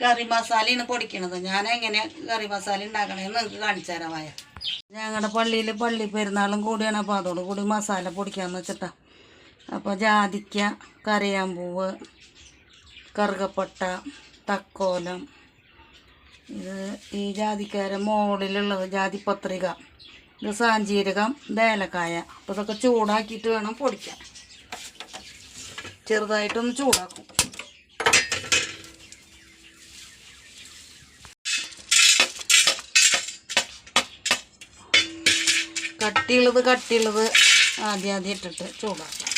കറി മസാലയാണ് പൊടിക്കണത്. ഞാൻ എങ്ങനെ കറി മസാല ഉണ്ടാക്കണമെന്ന് നിങ്ങൾക്ക് കാണിച്ചു തരാമായ ഞങ്ങളുടെ പള്ളിയിൽ പള്ളി പെരുന്നാളും കൂടിയാണ് അപ്പോൾ അതോട് കൂടി മസാല പൊടിക്കാന്ന് വെച്ചിട്ടാ. അപ്പോൾ ജാതിക്ക കറിയാമ്പൂവ് കറുകപ്പട്ട തക്കോലം ഇത് ഈ ജാതിക്കാരെ മുകളിലുള്ളത് ജാതിപത്രിക ഇത് സാഞ്ചീരകം ദേലക്കായ അപ്പോൾ ഇതൊക്കെ ചൂടാക്കിയിട്ട് വേണം പൊടിക്കാൻ. ചെറുതായിട്ടൊന്ന് ചൂടാക്കും. കട്ടിയുള്ളത് കട്ടിയുള്ളത് ആദ്യം ആദ്യം ഇട്ടിട്ട് ചൂടാക്കാം.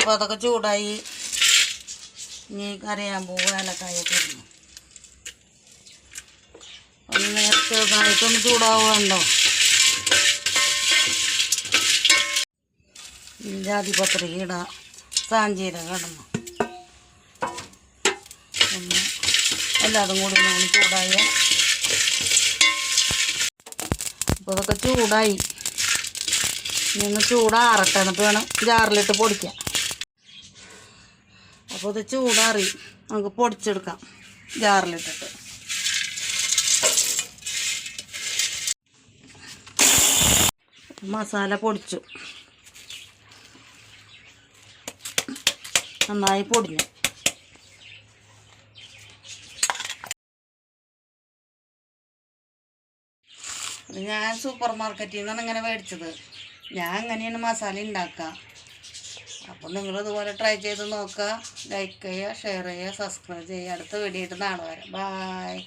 അപ്പോൾ അതൊക്കെ ചൂടായി. ഇനി കരയാൻ പോവുക ഏലക്കായൊക്കെ ഇടുന്നു. ഒന്ന് ചെറുതായിട്ടൊന്ന് ചൂടാവുകയുണ്ടോ? ജാതിപത്രിക ഇടാം. സാഞ്ചീരകം ഇടണം. ഒന്ന് എല്ലാതും കൂടി ഒന്ന് ചൂടായ. അപ്പോൾ അതൊക്കെ ചൂടായി. നിന്ന് ചൂടാറട്ടെ. എന്നിട്ട് വേണം ജാറിലിട്ട് പൊടിക്കാം. അപ്പോൾ ഇത് ചൂടാറി നമുക്ക് പൊടിച്ചെടുക്കാം ജാറിലിട്ടിട്ട്. മസാല പൊടിച്ചു. നന്നായി പൊടിഞ്ഞു. ഞാൻ സൂപ്പർ മാർക്കറ്റിൽ നിന്നാണ് ഇങ്ങനെ മേടിച്ചത്. ഞാൻ അങ്ങനെയാണ് മസാല ഉണ്ടാക്കുക അപ്പോൾ നിങ്ങൾ ഇതുപോലെ ട്രൈ ചെയ്ത് നോക്കുക ലൈക്ക് ചെയ്യുക ഷെയർ ചെയ്യുക സബ്സ്ക്രൈബ് ചെയ്യുക അടുത്ത വീഡിയോ ആയിട്ട് നാളെ വരാം. ബായ്